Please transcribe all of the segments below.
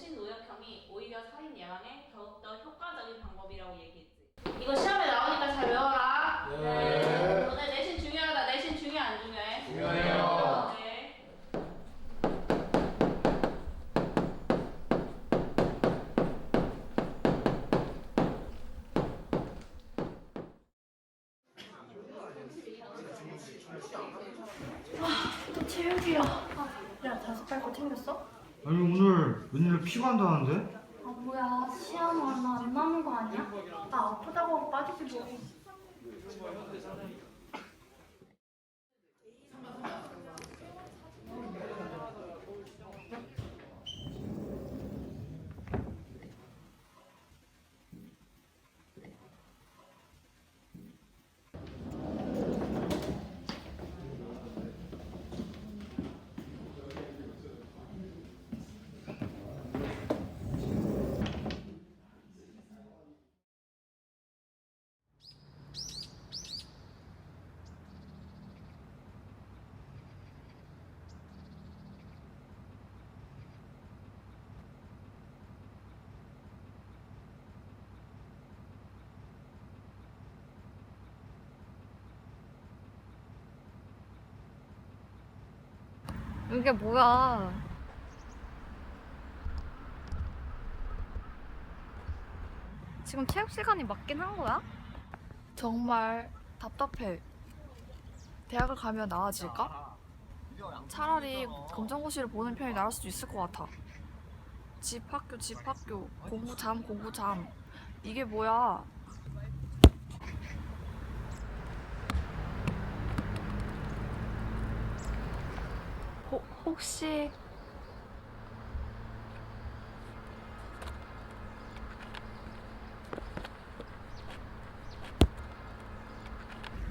정신노역형이 오히려 살인 예방에 더욱더 효과적인 방법이라고 얘기했지. 이거 시험에 나오니까 잘 외워라. 네. 너네 내신 중요하다. 내신 중요 안 중요해? 중요해요. 네. 아, 또 체육이야. 아, 야, 다섯 발거 챙겼어? 아니 오늘 웬일로 피가 한다는데? 아, 뭐야. 시험 얼마 안 남은 거 아니야? 나 아프다고 하고 빠지지 뭐. 이게 뭐야? 지금 체육 시간이 맞긴 한 거야? 정말 답답해. 대학을 가면 나아질까? 차라리 검정고시를 보는 편이 나을 수도 있을 것 같아. 집 학교 집 학교 공부 잠 공부 잠 이게 뭐야? 호, 혹시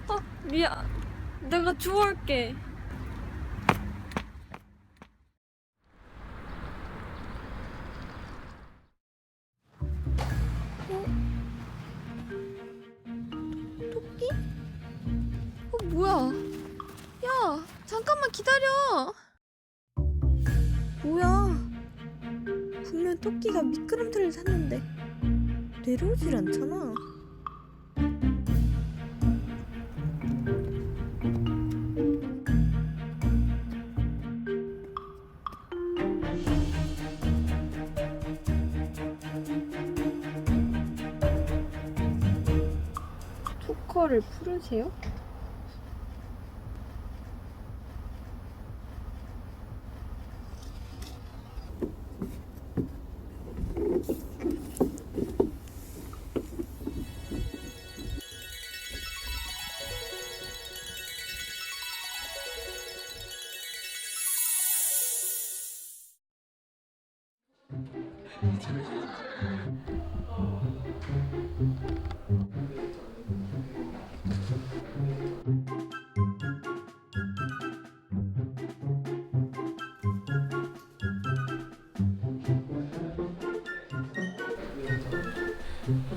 어, 미안. 내가 주워올게. 미끄럼틀을 탔는데 내려오질 않잖아. 토커를 풀으세요?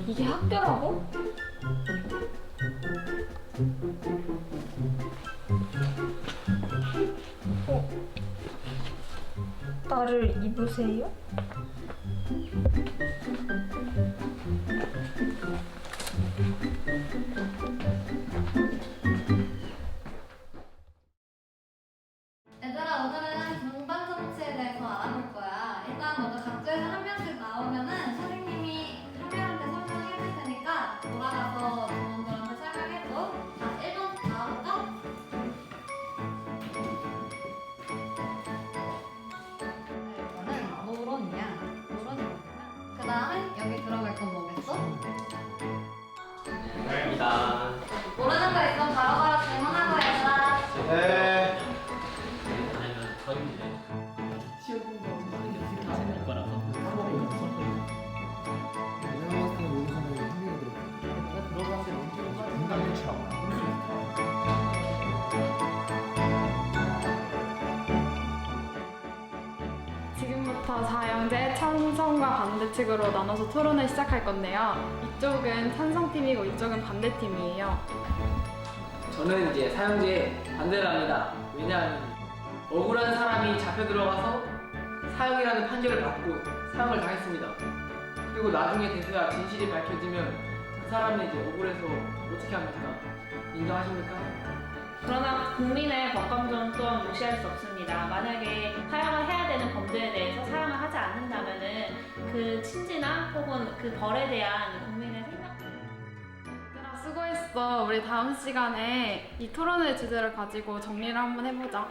이게 학교라고? 어? 나를 입으세요? Thank you. 찬성과 반대측으로 나눠서 토론을 시작할 건데요. 이쪽은 찬성팀이고 이쪽은 반대팀이에요. 저는 이제 사형제에 반대를 합니다. 왜냐하면 억울한 사람이 잡혀 들어가서 사형이라는 판결을 받고 사형을 당했습니다. 그리고 나중에 돼서야 진실이 밝혀지면 그 사람이 이제 억울해서 어떻게 합니까? 인정하십니까? 그러나 국민의 법감정 또한 무시할 수 없습니다. 만약에 사용을 해야 되는 범죄에 대해서 사용을 하지 않는다면 은 그 친지나 혹은 그 벌에 대한 국민의 생각 얘들아 수고했어. 우리 다음 시간에 이 토론회 주제를 가지고 정리를 한번 해보자.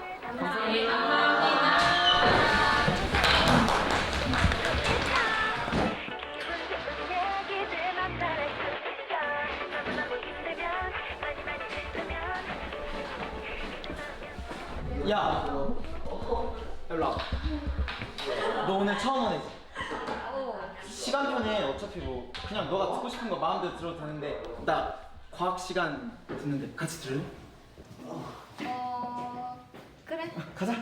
야! 일로 와. 너 오늘 처음 오네. 시간표는 어차피 뭐 그냥 너가 듣고 싶은 거 마음대로 들어도 되는데 나 과학 시간 듣는데 같이 들을래? 어 그래. 가자.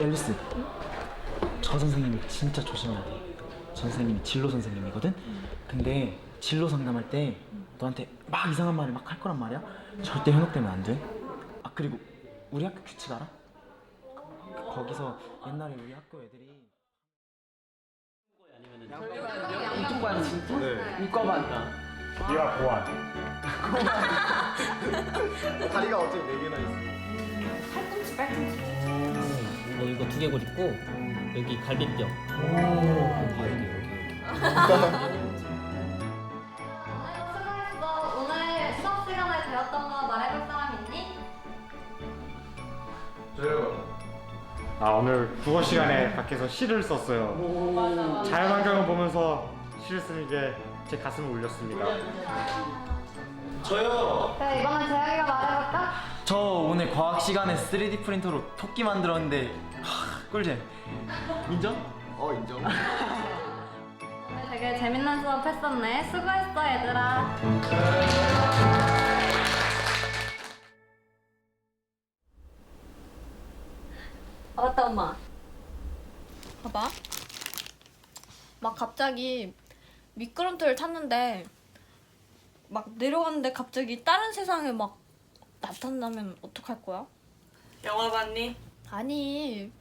앨리스, 저 선생님이 진짜 조심해야 돼. 저 선생님이 진로 선생님이거든. 근데 진로 상담할 때 너한테 막 이상한 말을 막 할 거란 말이야. 절대 현혹되면 안 돼. 아 그리고 우리 학교 규칙 알아? 거기서 옛날에 우리 학교 애들이 이쪽 반 진짜? 네. 이과 반다. 네가 보안. 다리가 어차피 네 개나 있어. 어, 이거 두개골 있고 여기 갈비뼈. 오늘도 수고했어. 오늘 수업 시간에 배웠던 거 말해볼 사람 있니? 저요. 아 오늘 국어 시간에 밖에서 시를 썼어요. 자연환경을 보면서 시를 쓰는 게 제 가슴을 울렸습니다. 저요. 그래 이번엔 재영이가 말해볼까? 저 오늘 과학 시간에 3D 프린터로 토끼 만들었는데 하, 꿀잼. 인정? 어 인정. 오늘 되게 재밌는 수업 했었네. 수고했어 얘들아. 아, 맞다 엄마. 봐봐. 막 갑자기 미끄럼틀을 탔는데 막 내려갔는데 갑자기 다른 세상에 막 나타나면 어떡할 거야? 영화 봤니? 아니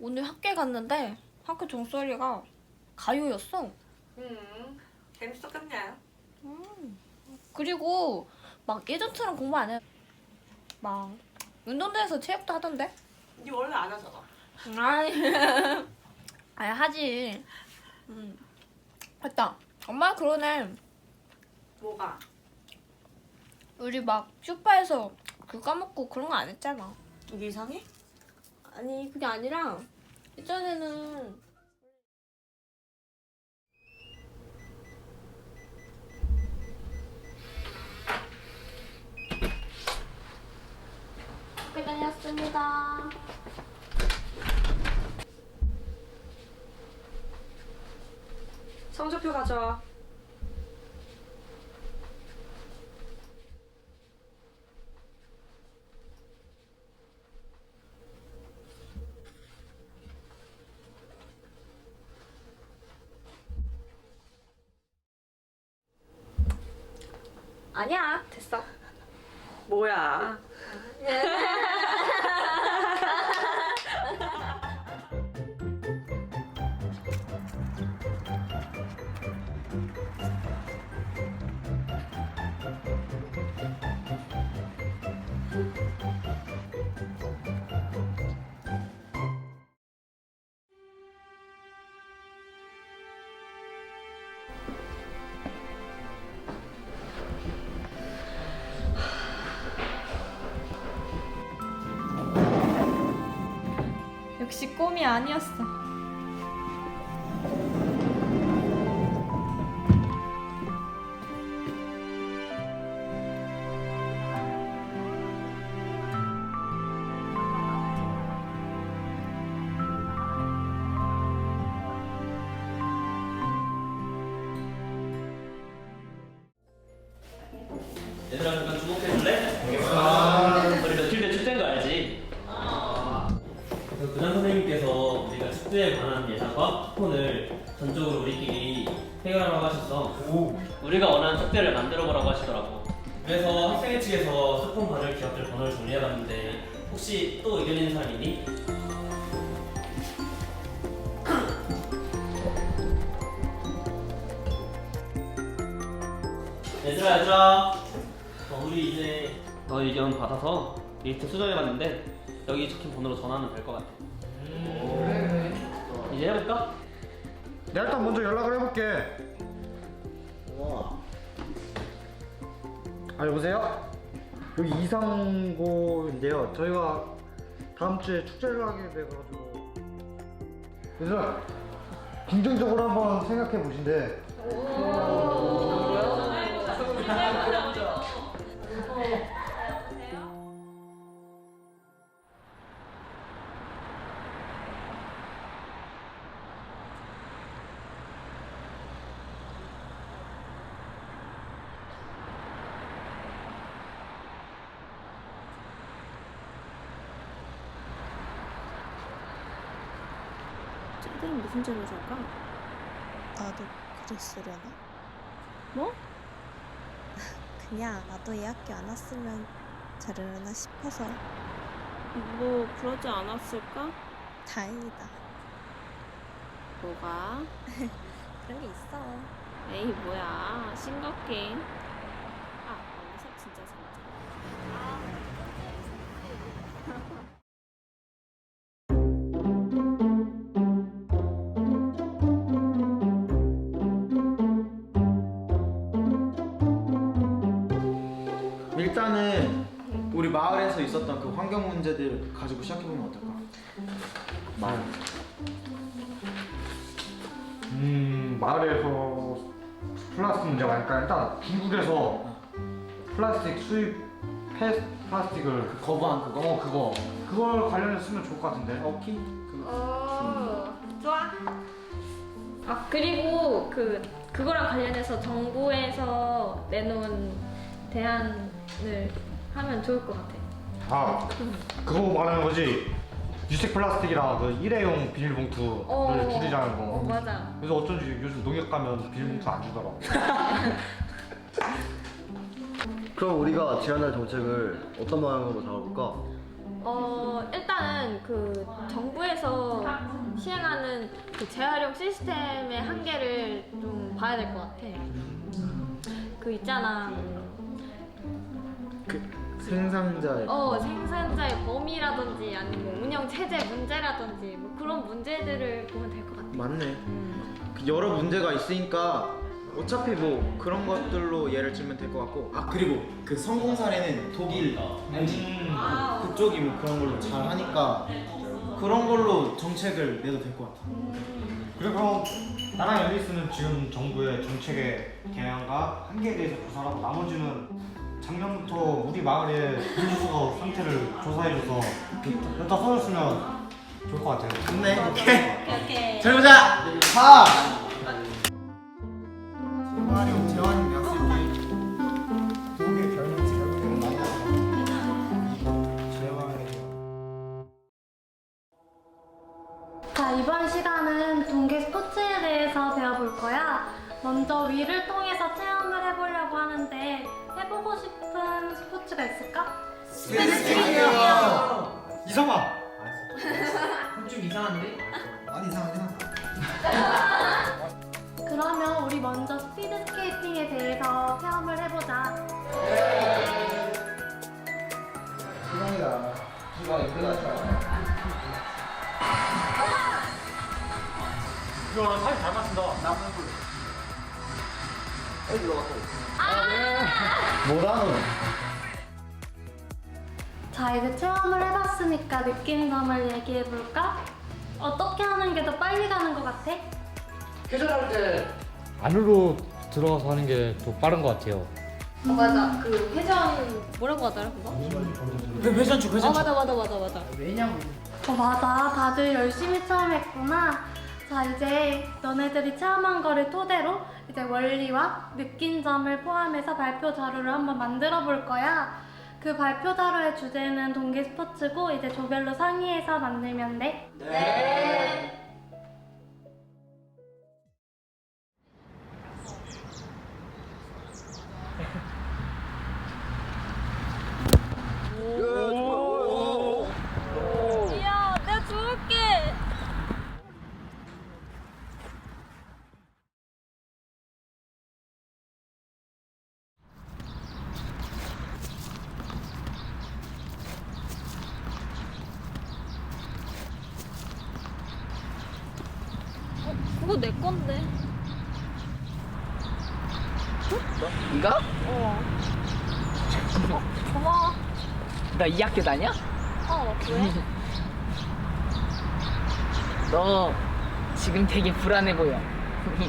오늘 학교에 갔는데 학교 종소리가 가요였어. 음 재밌었겠냐? 그리고 막 예전처럼 공부 안 해. 막 운동장에서 체육도 하던데. 니 원래 안 하잖아. 아니 아니 하지. 음. 맞다. 엄마 그러네. 뭐가? 우리 막 슈퍼에서 그 까먹고 그런 거 안 했잖아. 이게 이상해? 아니 그게 아니라 예전에는 학교 다녔습니다. 성적표 가져와. 역시 꿈이 아니었어. 예상과 폰을 전적으로 우리끼리 해결하라고 하셨어. 우리가 원하는 축제를 만들어 보라고 하시더라고. 그래서 학생회 측에서 스폰 받을 기업들 번호를 정리해봤는데 혹시 또 의견 있는 사람 있니? 얘들아 얘들아 어, 우리 이제 너 의견 받아서 리스트 수정해봤는데 여기 적힌 번호로 전화하면 될 것 같아 이제 해볼까? 내가 일단 먼저 연락을 해볼게. 아 여보세요? 여기 이상고인데요. 저희가 다음 주에 축제를 하게 돼가지고 그래서 긍정적으로 한번 생각해 보신대. 쟤 무슨 죄를 져까? 나도 그랬으려나? 뭐? 그냥 나도 이 학교 안 왔으면 잘하려나 싶어서 뭐 그러지 않았을까? 다행이다 뭐가? 그런 게 있어 에이 뭐야 심각해 있었던 그 환경 문제들 가지고 시작해 보면 어떨까? 마을. 음 마을에서 플라스틱 문제가 많으니까 일단 중국에서 플라스틱 수입 폐 플라스틱을 거부한 그거? 어 그거 그걸 관련해서 쓰면 좋을 것 같은데. 오케이. 어, 좋아. 아 그리고 그 그거랑 관련해서 정부에서 내놓은 대안을 하면 좋을 것 같아. 아 그거 말하는 거지. 유색 플라스틱이랑 그 일회용 비닐봉투를 어. 줄이자는 거. 어, 맞아. 그래서 어쩐지 요즘 농협 가면 비닐봉투 안 주더라고. 그럼 우리가 제안할 정책을 어떤 방향으로 잡아볼까? 어 일단은 그 정부에서 시행하는 그 재활용 시스템의 한계를 좀 봐야 될 것 같아. 그 있잖아. 그 생산자의 어 생산자의 범위라든지 아니면 뭐 운영 체제 문제라든지 뭐 그런 문제들을 보면 될 것 같아. 맞네. 그 여러 문제가 있으니까 어차피 뭐 그런 것들로 예를 들면 될 것 같고 아 그리고 그 성공 사례는 독일 알지? 그쪽이 뭐 그런 걸로 잘 하니까 그런 걸로 정책을 내도 될 것 같아. 그럼 나랑 앨리스는 지금 정부의 정책의 개량과 한계에 대해서 조사를 하고 나머지는 작년부터 우리 마을의 분수거 상태를 조사해줘서 여기다 써줬으면 좋을 것 같아요. 좋네. 오케이. 오케이. 잘 보자. 가. 재활용 재활용 약속이 별명 재활용 많이 나와. 재활용. 자, 이번 시간은 동계 스포츠에 대해서 배워볼 거야. 먼저 위를 먼저 스피드 스케이팅에 대해서 체험을 해보자. 시간이다. 시간이 끝났어. 이거 사진 잘 맞춘다. 뭐라노? 자, 이제 체험을 해봤으니까 느낀 점을 얘기해볼까? 어떻게 하는 게 더 빨리 가는 것 같아? 회전할 때 안으로 들어가서 하는 게 더 빠른 것 같아요. 어, 맞아. 그 회전 뭐라고 하더라 그거? 회전축 어 맞아 맞아 맞아 맞아. 왜냐고? 어, 맞아. 다들 열심히 체험했구나. 자, 이제 너네들이 체험한 거를 토대로 이제 원리와 느낀 점을 포함해서 발표 자료를 한번 만들어 볼 거야. 그 발표 자료의 주제는 동계 스포츠고 이제 조별로 상의해서 만들면 돼. 네. 그거 내 건데. 너? 이거? 어. 고마워. 너 이 학교 다녀? 어, 왜? 너 지금 되게 불안해 보여.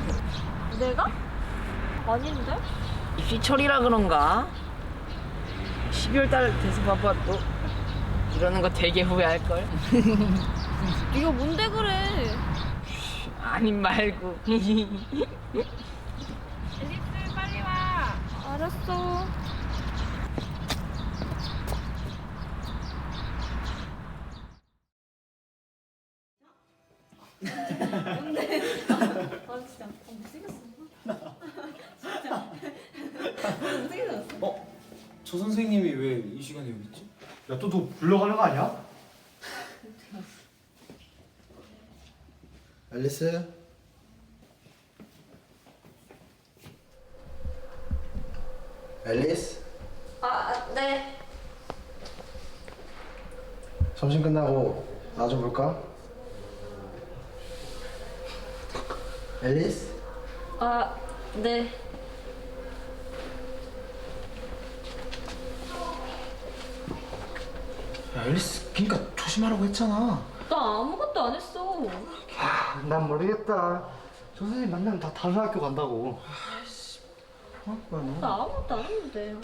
내가? 아닌데? 입시철이라 그런가? 12월 달 돼서 봐봐 또 이러는 거 되게 후회할 걸? 네가 뭔데 그래? 아님 말고 앨리스 빨리 와. 알았어. 아 진짜 어, 못생겼어. 진짜. 못생겼어. 어? 저 선생님이 왜 이 시간에 여기 있지? 야, 또 너 불러가는 거 아니야? 앨리스? 앨리스? 아, 네. 점심 끝나고 나 좀 볼까? 앨리스? 아, 네. 야 앨리스 그니까 조심하라고 했잖아 나 아무것도 안 했어. 아, 난 모르겠다. 저 선생님 만나면 다 다른 학교 간다고. 나 아무것도 안 했는데.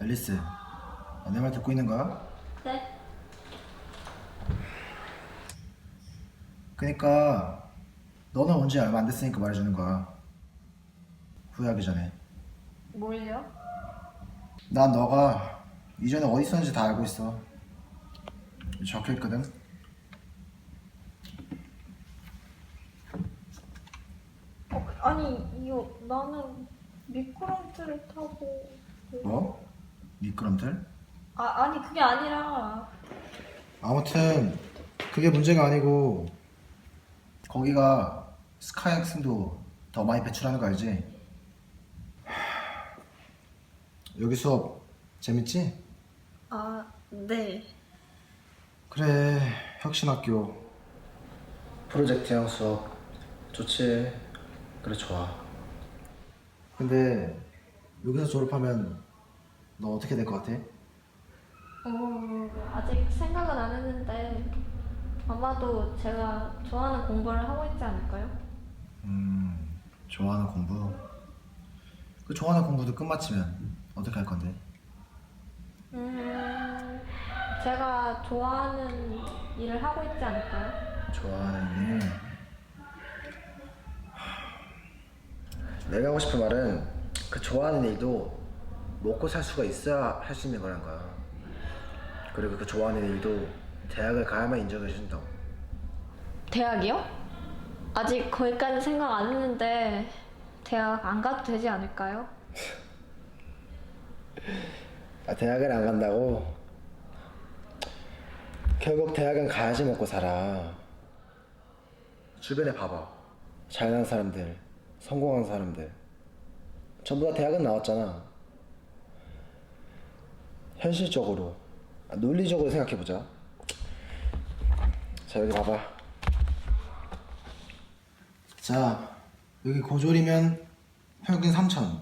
앨리스 내 말 듣고 있는 거야? 네. 그니까 너는 온 지 얼마 안 됐으니까 말해주는 거야 후회하기 전에 뭘요? 난 너가 이전에 어디 있었는지 다 알고 있어 적혀있거든 아니, 이거 나는 미끄럼틀을 타고. 뭐? 미끄럼틀? 아, 아니 그게 아니라. 아무튼 그게 문제가 아니고 거기가 스카이 학생도 더 많이 배출하는 거 알지? 하, 여기 수업 재밌지? 아, 네. 그래 혁신학교 프로젝트형 수업 좋지 그래 좋아 근데 여기서 졸업하면 너 어떻게 될 것 같아? 어, 아직 생각은 안 했는데 아마도 제가 좋아하는 공부를 하고 있지 않을까요? 음 좋아하는 공부 그 좋아하는 공부도 끝마치면 어떻게 할 건데? 음, 제가 좋아하는 일을 하고 있지 않을까요? 좋아하는 일 내가 하고 싶은 말은 그 좋아하는 일도 먹고 살 수가 있어야 할 수 있는 거란 거야 그리고 그 좋아하는 일도 대학을 가야만 인정해 준다고 대학이요? 아직 거기까지 생각 안 했는데 대학 안 가도 되지 않을까요? 아, 대학을 안 간다고? 결국 대학은 가야지 먹고 살아. 주변에 봐봐. 잘난 사람들, 성공한 사람들. 전부 다 대학은 나왔잖아. 현실적으로, 아, 논리적으로 생각해보자. 자, 여기 봐봐. 자, 여기 고졸이면 평균 3천.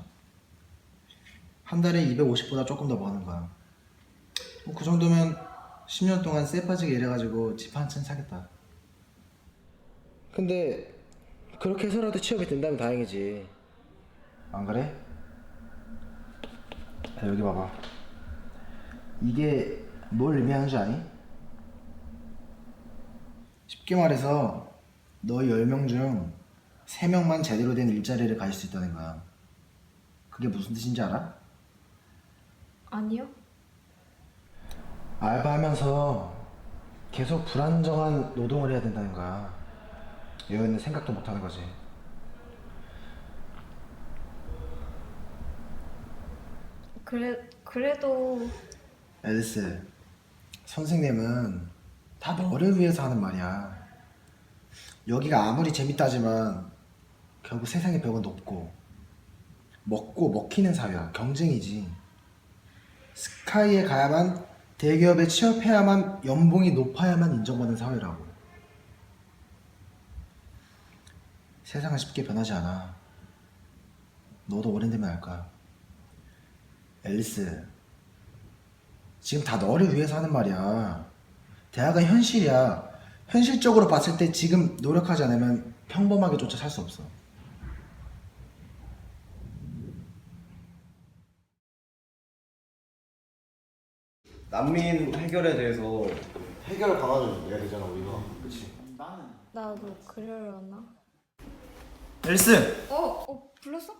한 달에 250보다 조금 더 버는 거야. 뭐그 정도면 10년 동안 쎄 빠지게 일해가지고 집 한 채 사겠다. 근데 그렇게 해서라도 취업이 된다면 다행이지. 안 그래? 자, 여기 봐봐. 이게 뭘 의미하는지 아니? 쉽게 말해서 너희 10명 중 3명만 제대로 된 일자리를 가질 수 있다는 거야. 그게 무슨 뜻인지 알아? 아니요. 알바하면서 계속 불안정한 노동을 해야 된다는 거야. 여유는 생각도 못 하는 거지. 그래 그래도 앨리스, 선생님은 다 너를 위해서 하는 말이야. 여기가 아무리 재밌다지만 결국 세상의 벽은 높고 먹고 먹히는 사회야. 경쟁이지. 스카이에 가야만 대기업에 취업해야만 연봉이 높아야만 인정받는 사회라고. 세상은 쉽게 변하지 않아. 너도 어른 되면 알 거야. 앨리스, 지금 다 너를 위해서 하는 말이야. 대학은 현실이야. 현실적으로 봤을 때 지금 노력하지 않으면 평범하게조차 살 수 없어. 난민 해결에 대해서 해결 방안을 내야 되잖아 우리가 그치? 나도 그러려나? 앨리스! 어? 어 불렀어?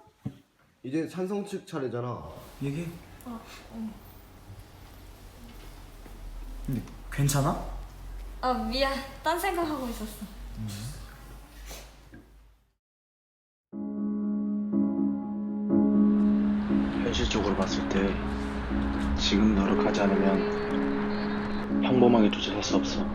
이제 찬성 측 차례잖아 얘기 어, 어. 근데 괜찮아? 아 미안 딴 생각하고 있었어 현실적으로 봤을 때 지금 노력하지 않으면 평범하게 살수 없어.